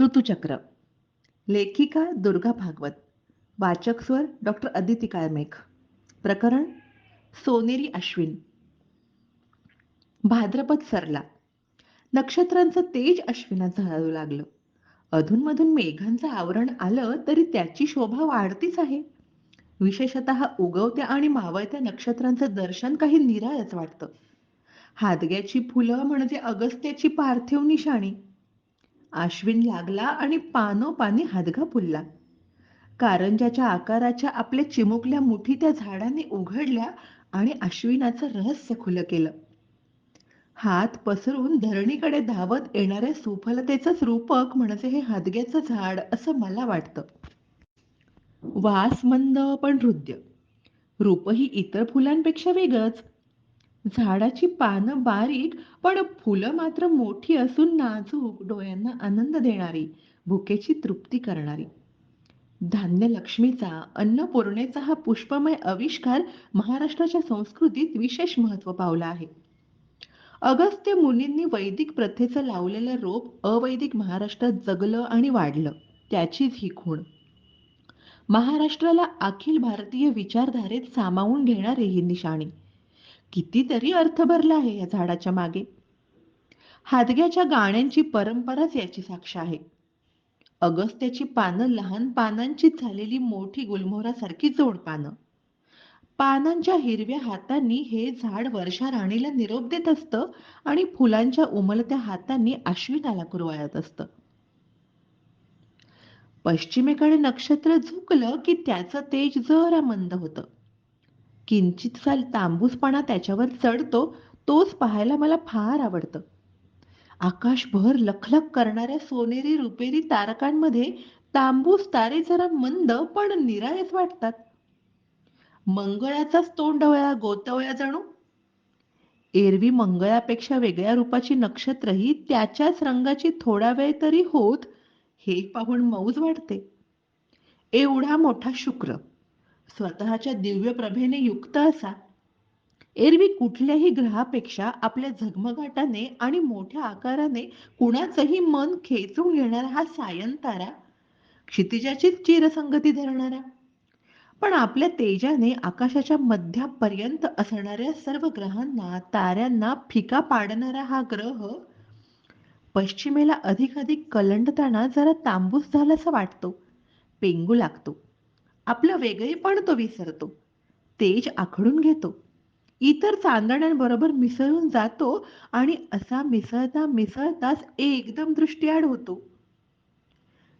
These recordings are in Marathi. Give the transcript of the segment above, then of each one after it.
ऋतुचक्र. लेखिका दुर्गा भागवत. वाचक स्वर डॉक्टर अदिती काळमेघ. प्रकरण सोनेरी अश्विन. भाद्रपद सरला. नक्षत्रांचं तेज अश्विनात झळाळू लागलं. अधूनमधून मेघांचं आवरण आलं तरी त्याची शोभा वाढतीच आहे. विशेषतः उगवत्या आणि मावळत्या नक्षत्रांचं दर्शन काही निराळच वाटतं. हादग्याची फुलं म्हणजे अगस्त्याची पार्थिव निशाणी. आश्विन लागला आणि पानोपानी हादगा फुलला कारंजाच्या आकाराच्या आपल्या चिमुकल्या मुठी त्या झाडाने उघडल्या आणि अश्विनाचं रहस्य खुलं केलं. हात पसरून धरणीकडे धावत येणाऱ्या सुफलतेचंच रूपक म्हणजे हे हादग्याचं झाड असं मला वाटतं. वास मंद पण हृदय. रूपही इतर फुलांपेक्षा वेगळंच. झाडाची पानं बारीक पण फुलं मात्र मोठी असून नाजूक डोळ्यांना आनंद देणारी भुकेची तृप्ती करणारी. धान्य लक्ष्मीचा अन्नपूर्णेचा हा पुष्पमय आविष्कार महाराष्ट्राच्या संस्कृतीत विशेष महत्त्व पावला आहे. अगस्त्य मुनींनी वैदिक प्रथेचं लावलेलं रोप अवैदिक महाराष्ट्रात जगलं आणि वाढलं त्याचीच ही खूण. महाराष्ट्राला अखिल भारतीय विचारधारेत सामावून घेणारी ही निशाणी. कितीतरी अर्थ भरला आहे या झाडाच्या मागे. हादग्याच्या गाण्यांची परंपराच याची साक्ष आहे. अगस्त्याची पानं लहान पानांची झालेली मोठी गुलमोहरासारखी जोड पानं. पानांच्या हिरव्या हातांनी हे झाड वर्षा राणीला निरोप देत असतं आणि फुलांच्या उमलत्या हातांनी अश्विनाला कुरवाळत असतं. पश्चिमेकडे नक्षत्र झुकलं की त्याचं तेज जरा मंद होतं. किंचितसा तांबूसपणा त्याच्यावर चढतो तोच पाहायला मला फार आवडतं. आकाशभर लखलख करणाऱ्या सोनेरी रुपेरी तारकांमध्ये तांबूस तारे जरा मंद पण निराळेच वाटतात. मंगळाचाच तोंडवळा गोतवया जणू. एरवी मंगळापेक्षा वेगळ्या रूपाची नक्षत्रही त्याच्याच रंगाची थोडा वेळ तरी होत हे पाहून मौज वाटते एवढा मोठा शुक्र. स्वतःच्या दिव्य प्रभेने युक्त असा. एरवी कुठल्याही ग्रहापेक्षा आपल्या झगमगाटाने आणि मोठ्या आकाराने कुणाचंही मन खेचून घेणारा हा सायंतारा क्षितिजाचीच चिरसंगती धरणारा. पण आपल्या तेजाने आकाशाच्या मध्यापर्यंत असणाऱ्या सर्व ग्रहांना ताऱ्यांना फिका पाडणारा हा ग्रह पश्चिमेला अधिकाधिक कलंडताना जरा तांबूस झाल्याचा वाटतो. पेंगू लागतो. आपलं वेगळेपण तो विसरतो. तेज आखडून घेतो. इतर चांदण्यांबरोबर मिसळून जातो आणि असा मिसळता मिसळताच एकदम दृष्टीआड होतो.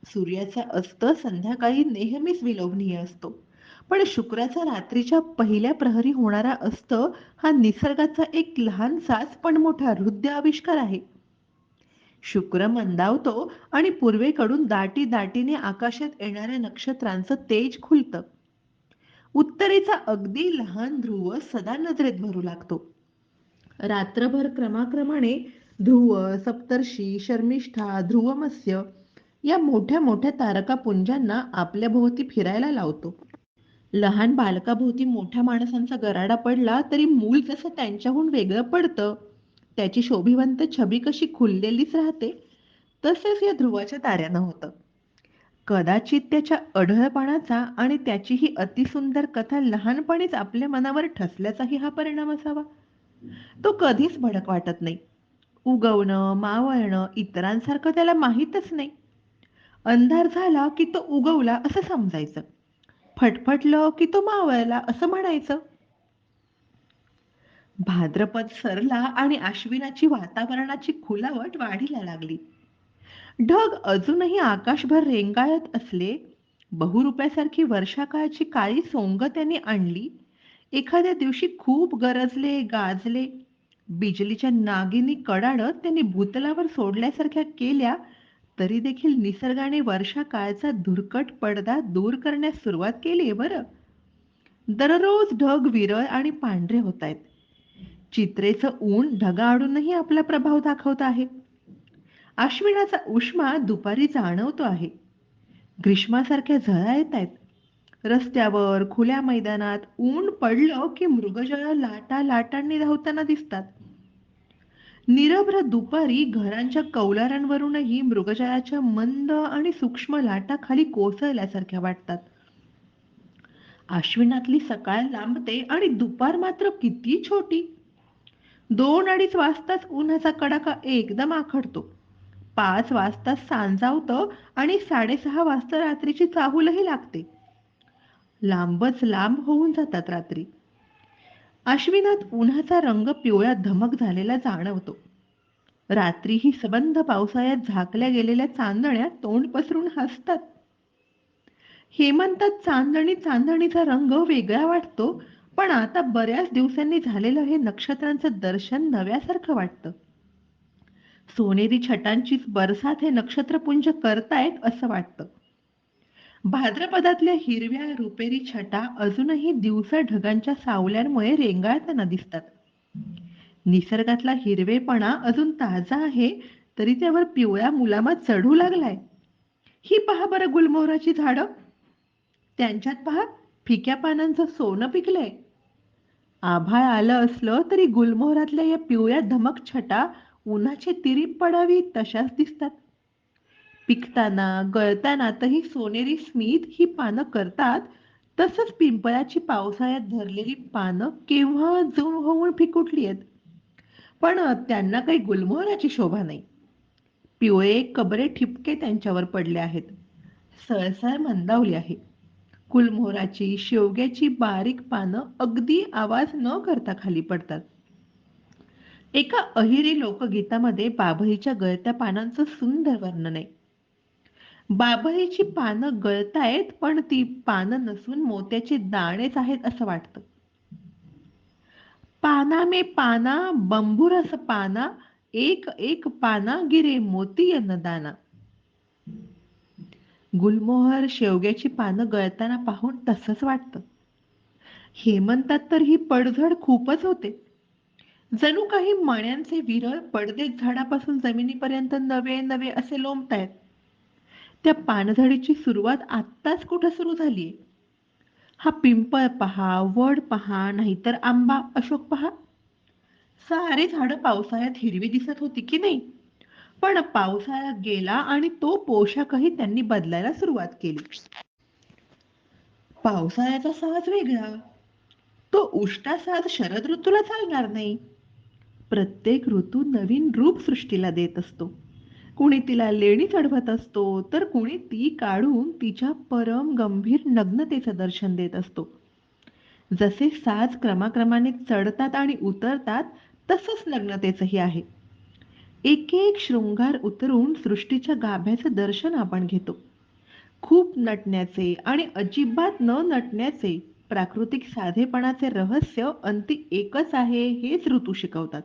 सूर्याचा अस्त संध्याकाळी नेहमीच विलोभनीय असतो. पण शुक्राचा रात्रीच्या पहिल्या प्रहरी होणारा अस्त हा निसर्गाचा एक लहानसाच पण मोठा हृदय आविष्कार आहे. शुक्र मंदावतो आणि पूर्वेकडून दाटी दाटीने आकाशात येणाऱ्या नक्षत्रांचं तेज खुलतं. उत्तरेचा अगदी लहान ध्रुव सदा नजरेत भरू लागतो. रात्रभर क्रमाक्रमाने ध्रुव सप्तर्षी शर्मिष्ठा ध्रुवमत्स्य या मोठ्या मोठ्या तारकापुंजांना आपल्या भोवती फिरायला लावतो. लहान बालकाभोवती मोठ्या माणसांचा गराडा पडला तरी मूल जसं त्यांच्याहून वेगळं पडतं त्याची शोभिवंत छबी कशी खुललेलीच राहते तसेच या ध्रुवाच्या ताऱ्यानं होतं. कदाचित त्याच्या अढळपणाचा आणि त्याची ही अतिसुंदर कथा लहानपणीच आपल्या मनावर ठसल्याचाही हा परिणाम असावा. तो कधीच भडक वाटत नाही. उगवणं मावळणं इतरांसारखं त्याला माहीतच नाही. अंधार झाला की तो उगवला असं समजायचं. फटफटलं की तो मावळला असं म्हणायचं. भाद्रपद सरला आणि अश्विनाची वातावरणाची खुलावट वाढीला लागली. ढग अजूनही आकाशभर रेंगाळत असले बहुरुप्यासारखी वर्षाकाळची काळी सोंग त्यांनी आणली. एखाद्या दिवशी खूप गरजले गाजले. बिजलीच्या नागिनी कडाडत त्यांनी भूतलावर सोडल्यासारख्या केल्या तरी देखील निसर्गाने वर्षाकाळचा धुरकट पडदा दूर करण्यास सुरुवात केली बरं. दररोज ढग विरळ आणि पांढरे होत आहेत चित्रेचं ऊन ढगाआडूनही आपला प्रभाव दाखवत आहे. अश्विनाचा उष्मा दुपारी जाणवतो आहे. ग्रीष्मासारख्या झळा येत आहेत. रस्त्यावर खुल्या मैदानात ऊन पडलं की मृगजळ लाटा लाटांनी धावताना दिसतात. निरभ्र दुपारी घरांच्या कौलारांवरूनही मृगजळाच्या मंद आणि सूक्ष्म लाटा खाली कोसळल्यासारख्या वाटतात. आश्विनातली सकाळ लांबते आणि दुपार मात्र किती छोटी! दोन अडीच वाजताच उन्हाचा कडाका एकदम आखडतो. पाच वाजता सांजावतं आणि साडेसहा वाजता रात्रीची चाहूलही लागते. लांबच लांब होऊन जातात रात्री. अश्विनात उन्हाचा रंग पिवळ्या धमक झालेला जाणवतो. रात्री ही सबंध पावसाळ्यात झाकल्या गेलेल्या चांदण्या तोंड पसरून हसतात. हेमंतात चांदणी चांदणीचा रंग वेगळा वाटतो पण आता बऱ्याच दिवसांनी झालेलं हे नक्षत्रांचं दर्शन नव्यासारखं वाटतं. सोनेरी छटांचीच बरसात हे नक्षत्रपुंज करतायत असं वाटतं. भाद्रपदातल्या हिरव्या रुपेरी छटा अजूनही दिवसा ढगांच्या सावल्यांमुळे रेंगाळताना दिसतात. निसर्गातला हिरवेपणा अजून ताजा आहे तरी त्यावर पिवळ्या मुलामा चढू लागलाय. ही पहा बरं गुलमोहराची झाडं. त्यांच्यात पहा फिक्या पानांचं सोनं पिकलंय. आभाळ आलं असलं तरी गुलमोहरातल्या या पिवळ्या धमक छटा उन्हाची तिरीप पडावी तशाच दिसतात. पिकताना गळतानातही सोनेरी स्मित ही पानं करतात. तसंच पिंपळाची पावसाळ्यात धरलेली पानं केव्हा जून होऊन फिकुटली आहेत. पण त्यांना काही गुलमोहराची शोभा नाही. पिवळे कबरे ठिपके त्यांच्यावर पडले आहेत. सळसळ मंदावली आहे. गुलमोहराची शेवग्याची बारीक पानं अगदी आवाज न करता खाली पडतात. एका अहिरी लोकगीतामध्ये बाभळीच्या गळत्या पानांचं सुंदर वर्णन आहे. बाभळीची पानं गळतायत पण ती पानं नसून मोत्याचे दाणेच आहेत असं वाटतं. पाना मे पाना बंबुरस पाना एक एक पाना गिरे मोती दाना. गुलमोहर शेवग्याची पानं गळताना पाहून तसंच वाटतं. हेमंतात तर ही पडझड खूपच होते. जणू काही मण्यांचे विरळ पडदे झाडापासून जमिनीपर्यंत नवे नवे असे लोंबतायत. त्या पानझडीची सुरुवात आत्ताच कुठं सुरू झालीय? हा पिंपळ पहा वड पहा नाहीतर आंबा अशोक पहा. सारे झाडं पावसाळ्यात हिरवी दिसत होती की नाही? पण पावसाळा गेला आणि तो पोशाखही त्यांनी बदलायला सुरुवात केली. पावसाळ्याचा साज वेगळा. तो उष्टा साज शरद ऋतूला चालणार नाही. प्रत्येक ऋतू नवीन रूप सृष्टीला देत असतो. कुणी तिला लेणी चढवत असतो तर कुणी ती काढून तिच्या परम गंभीर नग्नतेचं दर्शन देत असतो. जसे साज क्रमाक्रमाने चढतात आणि उतरतात तसंच नग्नतेचंही आहे. एक एक शृंगार उतरून सृष्टीच्या गाभ्याचं दर्शन आपण घेतो. खूप नटण्याचे आणि अजिबात न नटण्याचे प्राकृतिक साधेपणाचे रहस्य अंती एकच आहे हेच ऋतू शिकवतात.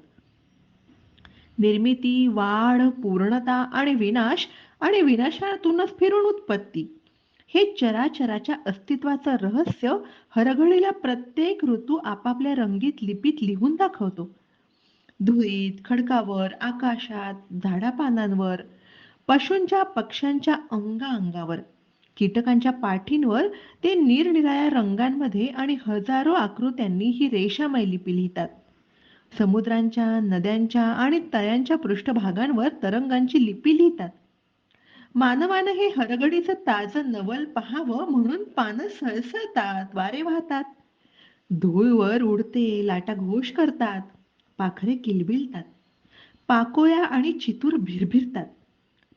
निर्मिती वाढ पूर्णता आणि विनाश आणि विनाशातूनच फिरून उत्पत्ती. हे चराचराच्या अस्तित्वाचं रहस्य हरघडीला प्रत्येक ऋतू आपापल्या रंगीत लिपीत लिहून दाखवतो. धुळीत खडकावर आकाशात झाडापानांवर पशूंच्या पक्ष्यांच्या अंगावर कीटकांच्या पाठींवर ते निरनिराळ्या रंगांमध्ये आणि हजारो आकृत्यांनी ही रेषामय लिपी लिहितात समुद्रांच्या नद्यांच्या आणि तळ्यांच्या पृष्ठभागांवर तरंगांची लिपी लिहितात. मानवानं हे हरगडीचं ताजं नवल पहावं म्हणून पानं सळसळतात वारे वाहतात. धूळवर उडते लाटा घोष करतात. पाखरे किलबिलतात. पाकोया आणि चितूर भिरभिरतात.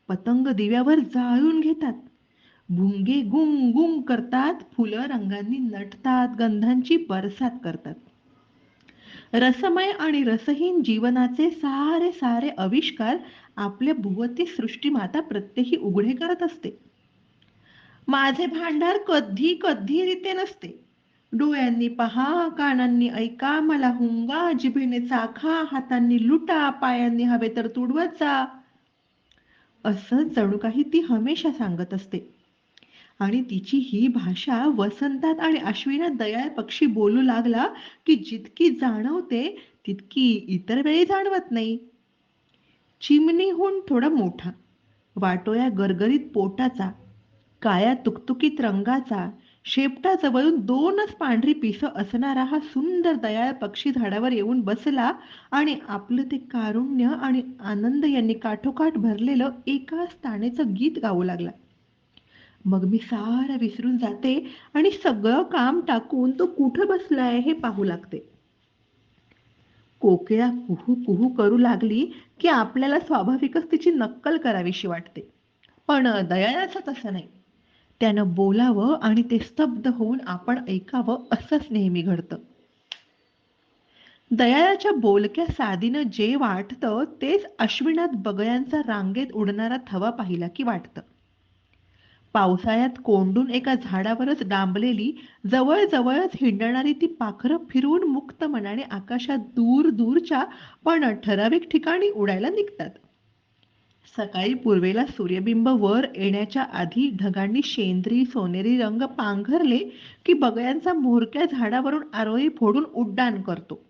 पतंग दिव्यावर जाळून घेतात. भुंगे गुंग गुंग करतात. फुलं रंगांनी नटतात. गंधांची बरसात करतात. रसमय आणि रसहीन जीवनाचे सारे सारे आविष्कार आपल्या भुवती सृष्टी माता प्रत्येकी उघडे करत असते. माझे भांडार कधी कधी रीते नसते. डोळ्यांनी पहा कानांनी ऐका मला हुंगा जिभेने चाखा हातांनी लुटा पायांनी हवे तर तुडवत जा. असं जणू काही ती हमेशा सांगत असते. आणि तिची ही भाषा वसंतात आणि अश्विनात दयाळ पक्षी बोलू लागला की जितकी जाणवते तितकी इतर वेळी जाणवत नाही. चिमणीहून थोडा मोठा वाटोया गरगरीत पोटाचा काया तुकतुकीत रंगाचा शेपटाजवळून दोनच पांढरी पिसं असणारा हा सुंदर दयाळ पक्षी झाडावर येऊन बसला आणि आपलं ते कारुण्य आणि आनंद यांनी काठोकाठ भरलेलं एकाच ताणेचं गीत गाऊ लागला. मग मी सारं विसरून जाते आणि सगळं काम टाकून तो कुठं बसलाय हे पाहू लागते. कोकिळा कुहू कुहू करू लागली की आपल्याला स्वाभाविकच तिची नक्कल करावीशी वाटते. पण दयाळाचं तसं नाही. त्यानं बोलावं आणि ते स्तब्ध होऊन आपण ऐकावं असंच नेहमी घडतं दयाळाच्या बोलक्या साधीनं जे वाटतं तेच अश्विनात बगळ्यांचा रांगेत उडणारा थवा पाहिला की वाटतं पावसाळ्यात कोंडून एका झाडावरच डांबलेली जवळ-जवळच हिंडणारी ती पाखरं फिरून मुक्त मनाने आकाशात दूर दूरच्या पण ठराविक ठिकाणी उडायला निघतात. सकाळी पूर्वेला सूर्यबिंब वर येण्याच्या आधी ढगांनी शेंद्री सोनेरी रंग पांघरले की बगळ्यांचा मोरक्या झाडावरून आरोळी फोडून उड्डाण करतो.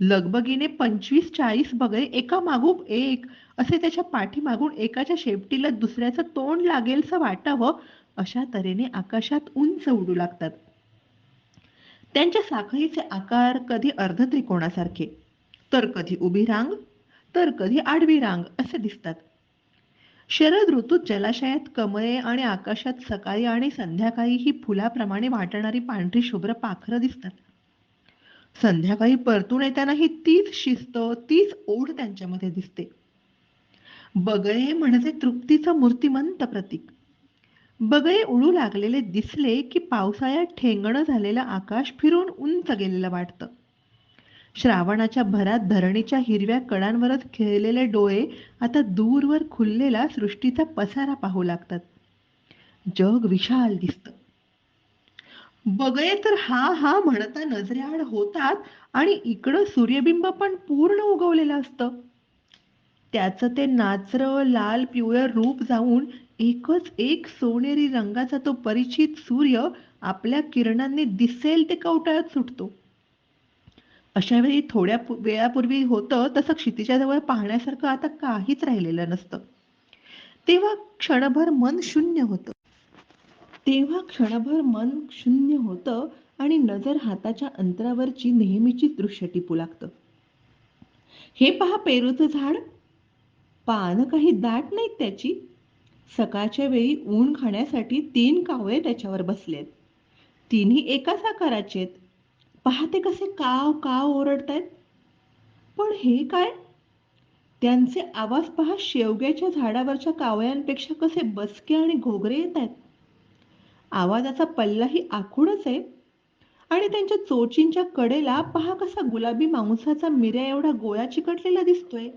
लगबगीने पंचवीस चाळीस बगळे एका मागून एक असे त्याच्या पाठीमागून एकाच्या शेपटीला दुसऱ्याचं तोंड लागेलसं वाटावं अशा तऱ्हेने आकाशात उंच उडू लागतात त्यांच्या साखळीचे आकार कधी अर्ध त्रिकोणासारखे तर कधी उभी रांग तर कधी आडवी रांग असे दिसतात शरद ऋतूत जलाशयात कमळे आणि आकाशात सकाळी आणि संध्याकाळी ही फुलाप्रमाणे वाटणारी पांढरी शुभ्र पाखरं दिसतात. संध्याकाळी परतून येतानाही तीच शिस्त तीच ओढ त्यांच्यामध्ये दिसते. बगळे म्हणजे तृप्तीचं मूर्तिमंत प्रतीक. बगळे उडू लागलेले दिसले की पावसाळ्यात ठेंगणं झालेलं आकाश फिरून उंच गेलेलं वाटतं. श्रावणाच्या भरात धरणीच्या हिरव्या कडांवरच खेळलेले डोळे आता दूरवर खुललेला सृष्टीचा पसारा पाहू लागतात. जग विशाल दिसतं. बगळे तर हा हा म्हणता नजरेआड होतात आणि इकडं सूर्यबिंब पण पूर्ण उगवलेलं असतं. त्याचं ते नाचर लाल पिवळं रूप जाऊन एकच एक सोनेरी रंगाचा तो परिचित सूर्य आपल्या किरणांनी दिसेल ते कवटाळत सुटतो. अशा वेळी थोड्या वेळापूर्वी होतं तसं क्षितिजाजवळ पाहण्यासारखं आता काहीच राहिलेलं नसतं. तेव्हा क्षणभर मन शून्य होतं. तेव्हा क्षणभर मन शून्य होतं आणि नजर हाताच्या अंतरावरची नेहमीची दृश्य टिपू लागतं. हे पहा पेरूचं झाड. पानं काही दाट नाहीत त्याची. सकाळच्या वेळी ऊन खाण्यासाठी तीन कावळे त्याच्यावर बसलेत. तिन्ही एकाच आकाराचे आहेत पाहते कसे काव काव ओरडतायत. पण हे काय? त्यांचे आवाज पहा शेवग्याच्या झाडावरच्या कावळ्यांपेक्षा कसे बसके आणि घोगरे येत आहेत आवाजाचा पल्लाही आखूडच आहे. आणि त्यांच्या चोचींच्या कडेला पहा कसा गुलाबी मांसाचा मिऱ्या एवढा गोळा चिकटलेला दिसतोय.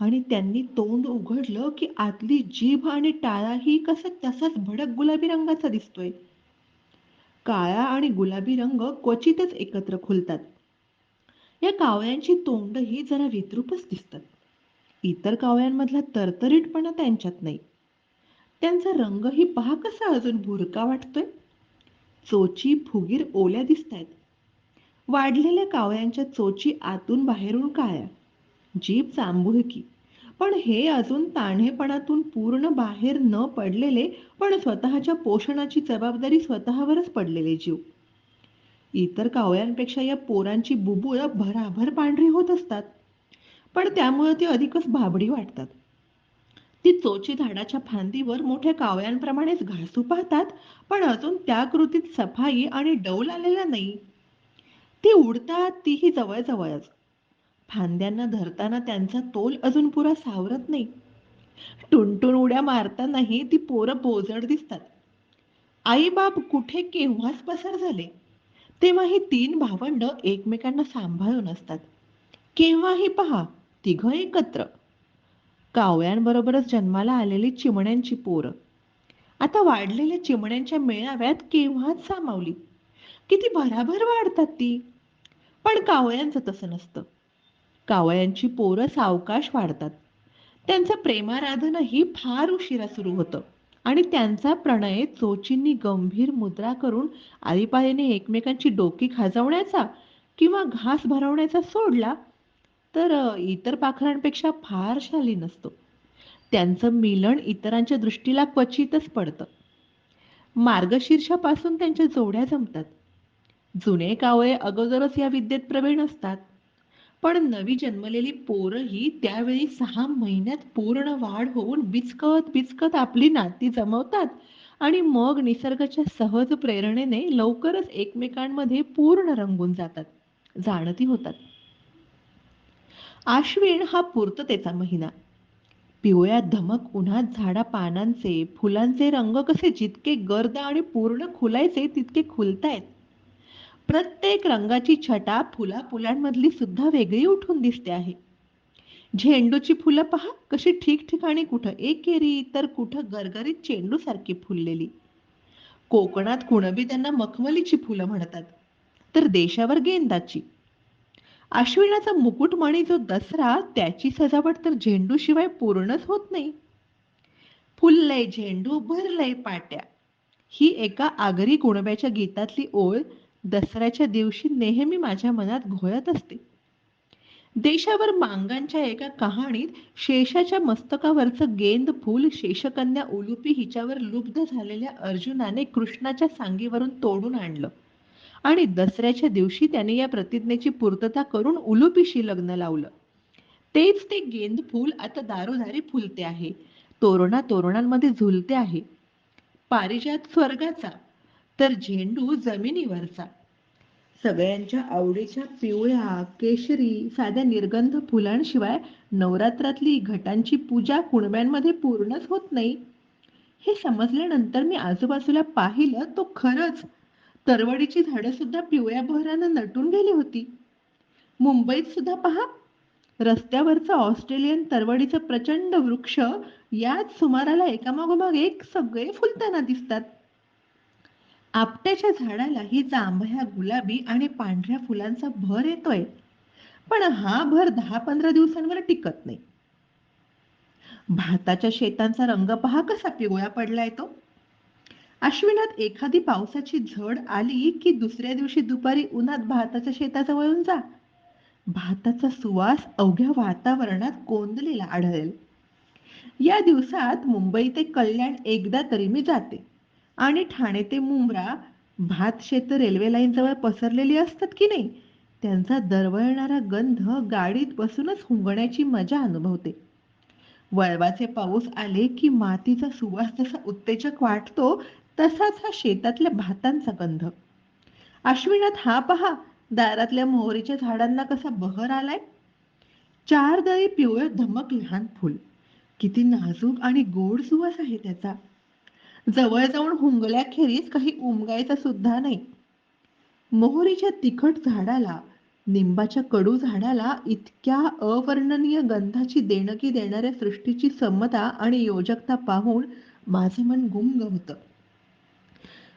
आणि त्यांनी तोंड उघडलं की आतली जीभ आणि टाळाही कसं तसाच भडक गुलाबी रंगाचा दिसतोय. काळा आणि गुलाबी रंग क्वचितच एकत्र खुलतात. या कावळ्यांची तोंडही जरा विद्रूपच दिसतात. इतर कावळ्यांमधला तरतरीटपणा त्यांच्यात नाही. त्यांचा रंगही पहा कसा अजून भुरका वाटतोय. चोची फुगीर ओल्या दिसत आहेत वाढलेल्या कावळ्यांच्या चोची आतून बाहेरून काळ्या. जीभ चांबुळकी पण हे अजून ताणेपणातून पूर्ण बाहेर न पडलेले पण स्वतःच्या पोषणाची जबाबदारी स्वतःवरच पडलेले जीव. इतर कावळ्यांपेक्षा या पोरांची बुबुळ भराभर पांढरी होत असतात. पण त्यामुळे ती अधिकच भाबडी वाटतात. ती चोची झाडाच्या फांदीवर मोठ्या कावळ्यांप्रमाणेच घासू पाहतात पण अजून त्या कृतीत सफाई आणि डौल आलेला नाही. ती उडतात तीही जवळजवळच. फांद्यांना धरताना त्यांचा तोल अजून पुरा सावरत नाही. टुनटुन उड्या मारतानाही ती पोरं बोजड दिसतात. आई बाप कुठे केव्हाच पसार झाले. तेव्हा ही तीन भावंड एकमेकांना सांभाळून असतात. केव्हाही पहा तिघ एकत्र. कावळ्यांबरोबरच जन्माला आलेली चिमण्यांची पोरं. आता वाढलेल्या चिमण्यांच्या मेळाव्यात केव्हाच सामावली? किती भराभर वाढतात ती. पण कावळ्यांचं तसं नसतं. कावळ्यांची पोरं सावकाश वाढतात. त्यांचं प्रेमाराधनही फार उशिरा सुरू होतं आणि त्यांचा प्रणय चोचींनी गंभीर मुद्रा करून आळीपाळीने एकमेकांची डोकी खाजवण्याचा किंवा घास भरवण्याचा सोडला तर इतर पाखरांपेक्षा फार शाली नसतो. त्यांचं मिलन इतरांच्या दृष्टीला क्वचितच पडतं. मार्गशीर्षापासून त्यांच्या जोड्या जमतात. जुने कावळे अगोदरच या विद्येत प्रवीण असतात. पण नवी जन्मलेली पोरंही त्यावेळी सहा महिन्यात पूर्ण वाढ होऊन बिचकत बिचकत आपली नाती जमवतात. आणि मग निसर्गाच्या सहज प्रेरणेने लवकरच एकमेकांमध्ये पूर्ण रंगून जातात जाणती होतात. आश्विन हा पूर्ततेचा महिना. पिवळ्या धमक उन्हात झाडा पानांचे फुलांचे रंग कसे जितके गर्द आणि पूर्ण खुलायचे तितके खुलतायत. प्रत्येक रंगाची छटा फुला फुलांमधली सुद्धा वेगळी उठून दिसते आहे. झेंडूची फुलं पहा कशी ठिकठिकाणी कुठं एकेरी तर कुठं गरगरीत चेंडू सारखी फुललेली. कोकणात कुणबी त्यांना मखमलीची फुलं म्हणतात तर देशावर गेंदाची. आश्विनाचा मुकुटमणी जो दसरा त्याची सजावट तर झेंडू शिवाय पूर्णच होत नाही. फुललय झेंडू भरलय पाट्या. ही एका आगरी कुणब्याच्या गीतातली ओळ दसऱ्याच्या दिवशी नेहमी माझ्या मनात घोळत असते. देशावर मांगांच्या एका कहाणीत शेषाच्या मस्तकावरचं गेंद फूल शेषकन्या उलुपी हिच्यावर लुब्ध झालेल्या अर्जुनाने कृष्णाच्या सांगीवरून तोडून आणलं. आणि दसऱ्याच्या दिवशी त्याने या प्रतिज्ञेची पूर्तता करून उलुपीशी लग्न लावलं. तेच ते गेंद फूल आता दारोदारी फुलते आहे. तोरणा तोरणांमध्ये झुलते आहे. पारिजात स्वर्गाचा तर झेंडू जमिनीवरचा. सगळ्यांच्या आवडीच्या पिवळ्या केशरी साध्या निर्गंध फुलांशिवाय नवरात्रातली घटांची पूजा कुणब्यांमध्ये पूर्णच होत नाही. हे समजल्यानंतर मी आजूबाजूला पाहिलं तो खरंच तरवडीची झाडं सुद्धा पिवळ्या बहरानं नटून गेली होती. मुंबईत सुद्धा पहा रस्त्यावरचं ऑस्ट्रेलियन तरवडीचं प्रचंड वृक्ष याच सुमाराला एकामागोमाग एक सगळे फुलताना दिसतात. आपट्याच्या झाडालाही जांभळ्या गुलाबी आणि पांढऱ्या फुलांचा भर येतोय. पण हा भर दहा पंधरा दिवसांवर टिकत नाही. भाताच्या शेतांचा रंग पहा कसा पिवळा पडलाय तो. अश्विनात एखादी पावसाची झड आली की दुसऱ्या दिवशी दुपारी उन्हात भाताच्या शेताजवळून जा. भाताचा सुवास अवघ्या वातावरणात कोंदलेला आढळेल. या दिवसात मुंबई ते कल्याण एकदा तरी मी जाते. आणि ठाणे ते मुंब्रा भात शेत रेल्वे लाईन जवळ पसरलेली असतात की नाही? त्यांचा दरवळणारा गंध गाडीत बसूनच हुंगण्याची मजा अनुभवते. वळवाचे पाऊस आले की मातीचा सुवास जसा उत्तेजक वाटतो तसाच हा शेतातल्या भातांचा गंध. अश्विनात हा पहा दारातल्या मोहरीच्या झाडांना कसा बहर आलाय? चार दळी पिवळ धमक लहान फुल. किती नाजूक आणि गोड सुवास आहे त्याचा. जवळ जाऊन हुंगल्याखेरीज काही उमगायचा सुद्धा नाही. मोहरीच्या तिखट झाडाला निंबाच्या कडू झाडाला इतक्या अवर्णनीय गंधाची देणगी देणाऱ्या सृष्टीची समता आणि योजकता पाहून माझं मन गुंग होतं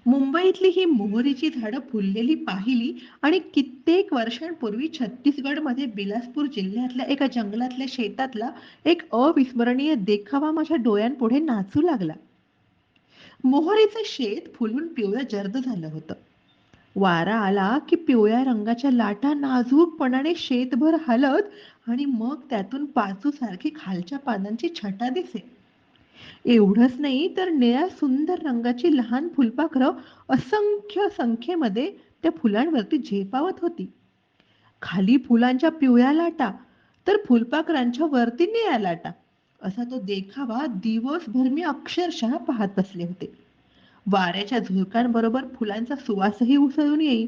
मुंबईतली ही मोहरीची झाडं फुललेली पाहिली आणि कित्येक वर्षांपूर्वी छत्तीसगडमध्ये बिलासपूर जिल्ह्यातल्या एका जंगलातल्या शेतातला एक अविस्मरणीय देखावा माझ्या डोळ्यांपुढे नाचू लागला. मोहरीचं शेत फुलून पिवळं जर्द झालं होतं. वारा आला की पिवळ्या रंगाच्या लाटा नाजूकपणाने शेतभर हलत आणि मग त्यातून पाचू सारखी खालच्या पानांची छटा दिसे. एवढंच नाही तर निळ्या सुंदर रंगाची लहान फुलपाखरं असंख्य संख्येमध्ये त्या फुलांवरती झेपावत होती. खाली फुलांच्या पिवळ्या लाटा तर फुलपाखरांच्या वरती निळ्या लाटा. असा तो देखावा दिवसभर मी अक्षरशः पाहत बसले होते. वाऱ्याच्या झुळकांबरोबर फुलांचा सुवासही उसळून येई.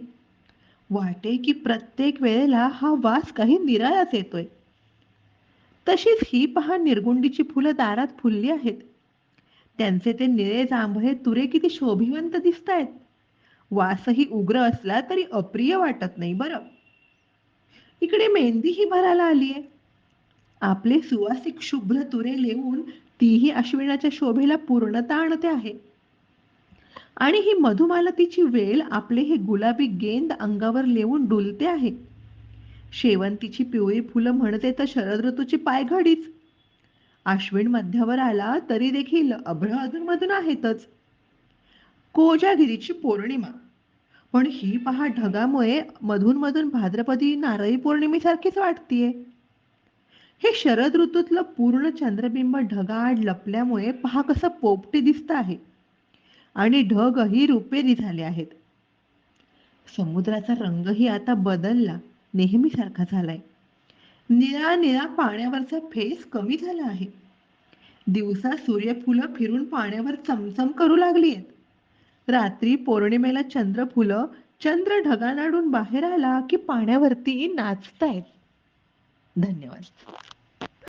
वाटे की प्रत्येक वेळेला हा वास काही निराळाच येतोय. तशीच ही पहा निर्गुंडीची फुलं दारात फुलली आहेत. त्यांचे ते निळे जांभळे तुरे किती शोभिवंत दिसत आहेत वासही उग्र असला तरी अप्रिय वाटत नाही बरं. इकडे मेहंदीही भरायला आलीये. आपले सुवासिक शुभ्र तुरे लेवून तीही अश्विनाच्या शोभेला पूर्णता आणते आहे. आणि ही मधुमालतीची वेल आपले हे गुलाबी गेंद अंगावर लेवून डुलते आहे. शेवंतीची पिवळी फुलं म्हणते तर शरद ऋतूची पायघडीच. आश्विन मध्यावर आला तरी देखील अभ्र अधूनमधून आहेतच. कोजागिरीची पौर्णिमा. पण ही पहा ढगामुळे मधून मधून भाद्रपदी नारळी पौर्णिमेसारखीच वाटतीये. हे शरद ऋतूतलं पूर्ण चंद्रबिंब ढगाआड लपल्यामुळे पहा कसं पोपटी दिसत आहे आणि ढगही रुपेरी झाले आहेत. समुद्राचा रंगही आता बदलला, नेहमीसारखा झालाय. निळा-निळा पाण्यावरचा फेस कमी झाला आहे. दिवसा सूर्यफुलं फिरून पाण्यावर चमचम करू लागली आहेत रात्री पौर्णिमेला चंद्रफुलं चंद्र ढगानाडून बाहेर आला की पाण्यावरती नाचतायत. धन्यवाद.